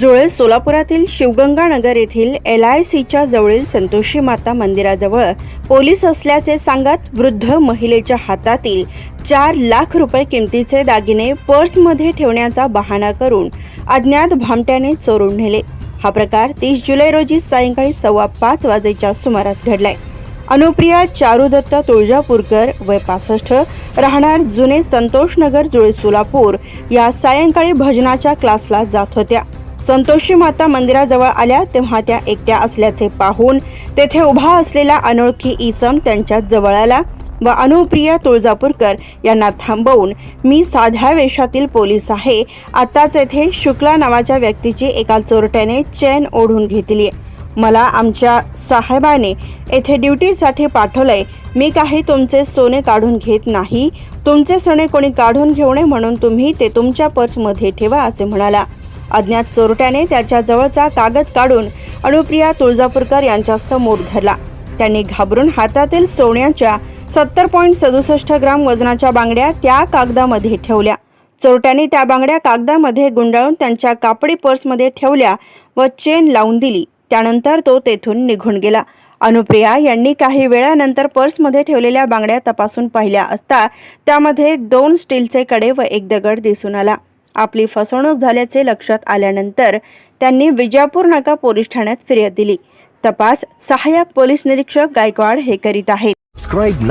जुळे सोलापुरातील शिवगंगा नगर येथील L I सीच्या जवळील संतोषी माता मंदिराजवळ पोलीस असल्याचे सांगत वृद्ध महिलेच्या हातातील चार लाख रुपये किमतीचे दागिने पर्समध्ये ठेवण्याचा बहाणा करून अज्ञात भामट्याने चोरून नेले. हा प्रकार तीस जुलै रोजी सायंकाळी सव्वा पाच वाजेच्या सुमारास घडलाय. अनुप्रिया चारुदत्त तुळजापूरकर वय पासष्ट राहणार जुने संतोषनगर जुळे सोलापूर या सायंकाळी भजनाच्या क्लासला जात होत्या. संतोषी माता मंदिराजवळ आल्या तेव्हा त्या एकट्या असल्याचे पाहून तेथे उभा असलेला अनोळखी इसम त्यांच्या जवळ आला व अनुप्रिया तुळजापूरकर यांना थांबवून मी साध्या वेशातील पोलीस आहे. आताच येथे शुक्ला नावाच्या व्यक्तीची एका चोरट्याने चैन ओढून घेतली. मला आमच्या साहेबाने येथे ड्युटीसाठी पाठवलंय. मी काही तुमचे सोने काढून घेत नाही. तुमचे सोने कोणी काढून घेऊ नये म्हणून तुम्ही ते तुमच्या पर्समध्ये ठेवा असे म्हणाला. अज्ञात चोरट्याने त्याच्या जवळचा कागद काढून अनुप्रिया तुळजापूरकर यांच्या समोर धरला. त्यांनी घाबरून हातातील सोन्याच्या सत्तर पॉईंट सदुसष्ट ग्राम वजनाच्या बांगड्या त्या कागदामध्ये ठेवल्या. चोरट्याने त्या बांगड्या कागदामध्ये गुंडाळून त्यांच्या कापडी पर्समध्ये ठेवल्या व चेन लावून दिली. त्यानंतर तो तेथून निघून गेला. अनुप्रिया यांनी काही वेळानंतर पर्समध्ये ठेवलेल्या बांगड्या तपासून पाहिल्या असता त्यामध्ये दोन स्टीलचे कडे व एक दगड दिसून आला. आपली फसवणूक झाल्याचे लक्षात आल्यानंतर त्यांनी विजापूर नाका पोलीस ठाण्यात फिर्याद दिली. तपास सहाय्यक पोलीस निरीक्षक गायकवाड हे करीत आहेत. Subscribe